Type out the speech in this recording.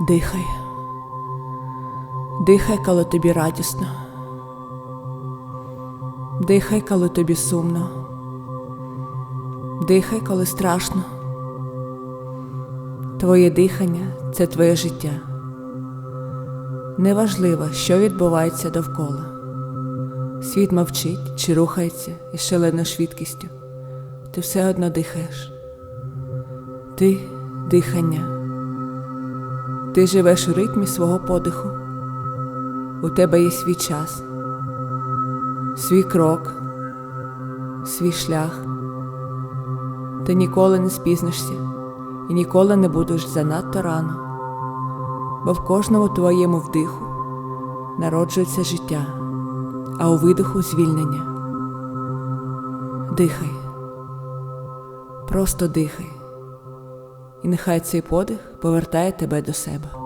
Дихай. Дихай, коли тобі радісно. Дихай, коли тобі сумно. Дихай, коли страшно. Твоє дихання це твоє життя. Неважливо, що відбувається довкола. Світ мовчить чи рухається із шаленою швидкістю. Ти все одно дихаєш. Ти дихання. Ти живеш у ритмі свого подиху. У тебе є свій час, свій крок, свій шлях. Ти ніколи не спізнишся і ніколи не будеш занадто рано, бо в кожному твоєму вдиху народжується життя, а у видиху звільнення. Дихай, просто дихай, і нехай цей подих повертає тебе до себе.